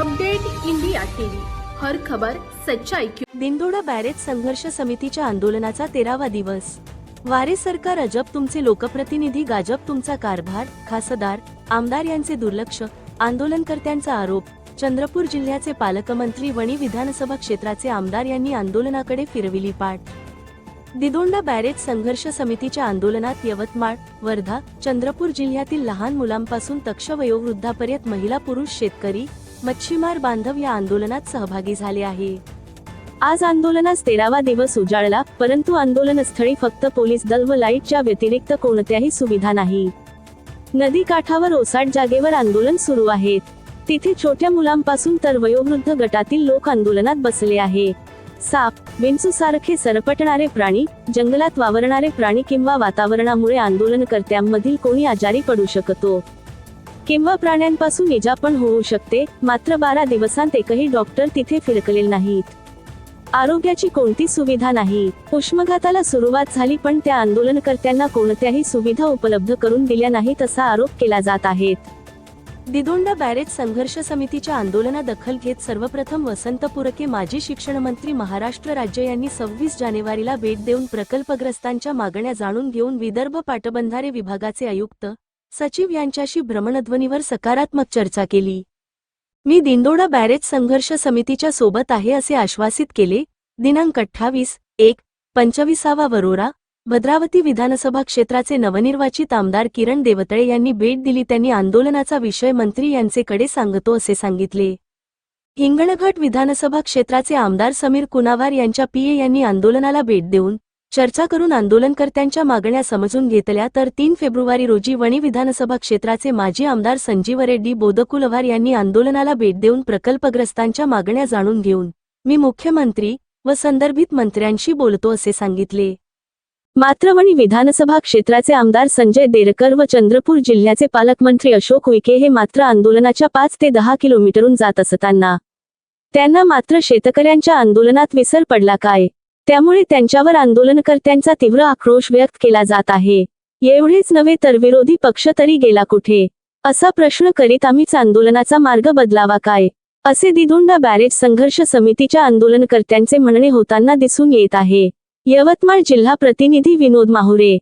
Update India TV. हर खबर सच्चाई की दिंडोडा बॅरेज संघर्ष समितीच्या आंदोलनाचा तेरावा दिवस. वारे सरकार अजब तुमचे लोकप्रतिनिधी गाजब तुमचा कारभार खासदार आमदार यांचे दुर्लक्ष आंदोलनकर्त्यांचा आरोप. चंद्रपूर जिल्ह्याचे पालकमंत्री वणी विधानसभा क्षेत्राचे आमदार यांनी आंदोलनाकडे फिरविली पाठ. दिदोंडा बॅरेज संघर्ष समितीच्या आंदोलनात यवतमाळ वर्धा चंद्रपूर जिल्ह्यातील लहान मुलांपासून तक्ष वयोवृद्धापर्यंत महिला पुरुष शेतकरी मच्छीमार बांधव या आंदोलनात सहभागी झाले आहे. आज आंदोलनास तेरावा दिवस उजाळला परंतु आंदोलनस्थळी फक्त पोलीस दल व लाईटच्या व्यतिरिक्त कोणत्याही सुविधा नाही. नदी काठावर ओसाट जागेवर आंदोलन सुरू आहे. तिथे छोट्या मुलांपासून तर वयोवृद्ध गटातील लोक आंदोलनात बसले आहे. साप विंचू सारखे सरपटणारे प्राणी जंगलात वावरणारे प्राणी किंवा वातावरणामुळे आंदोलनकर्त्यांमधील कोणी आजारी पडू शकतो. किंवा प्राण्यांपासून इजा पण होऊ शकते मात्र बारा दिवसांत एकही डॉक्टर तिथे फिरकलेले नाहीत. आरोग्याची कोणती सुविधा नाही. उष्मघाताला सुरुवात झाली पण त्या आंदोलनकर्त्यांना कोणत्याही सुविधा उपलब्ध करून दिल्या नाहीत असा आरोप केला जात आहे. दिदोंडा बॅरेज संघर्ष समितीच्या आंदोलना दखल घेत सर्वप्रथम वसंत पुरके माजी शिक्षण मंत्री महाराष्ट्र राज्य यांनी सव्वीस जानेवारीला भेट देऊन प्रकल्पग्रस्तांच्या मागण्या जाणून घेऊन विदर्भ पाटबंधारे विभागाचे आयुक्त सचिव यांच्याशी भ्रमणध्वनीवर सकारात्मक चर्चा केली. मी दिंडोडा बॅरेज संघर्ष समितीच्या सोबत आहे असे आश्वासित केले. दिनांक अठ्ठावीस एक पंचवीसावा वरोरा भद्रावती विधानसभा क्षेत्राचे नवनिर्वाचित आमदार किरण देवतळे यांनी भेट दिली. त्यांनी आंदोलनाचा विषय मंत्री यांचेकडे सांगतो असे सांगितले. हिंगणघाट विधानसभा क्षेत्राचे आमदार समीर कुनावार यांच्या पीए यांनी आंदोलनाला भेट देऊन चर्चा करून आंदोलनकर्त्यांच्या मागण्या समजून घेतल्या तर तीन फेब्रुवारी रोजी वणी विधानसभा क्षेत्राचे माजी आमदार संजीव रेड्डी बोदकुलवार यांनी आंदोलनाला भेट देऊन प्रकल्पग्रस्तांच्या मागण्या जाणून घेऊन मी मुख्यमंत्री व संदर्भित मंत्र्यांशी बोलतो असे सांगितले. मात्र वणी विधानसभा क्षेत्राचे आमदार संजय देरकर व चंद्रपूर जिल्ह्याचे पालकमंत्री अशोक उईके हे मात्र आंदोलनाच्या पाच ते दहा किलोमीटरहून जात असताना. त्यांना मात्र शेतकऱ्यांच्या आंदोलनात विसर पडला काय? त्यामुळे त्यांच्यावर आंदोलनकर्त्यांचा तीव्र आक्रोश व्यक्त केला जात आहे. एवढेच नव्हे तर विरोधी पक्ष तरी गेला कुठे? असा प्रश्न करीत आम्हीच आंदोलनाचा मार्ग बदलावा काय? असे दिदोंडा बॅरेज संघर्ष समितीच्या आंदोलनकर्त्यांचे म्हणणे होताना दिसून येत आहे. यवतमाळ जिल्हा प्रतिनिधी विनोद माहुरे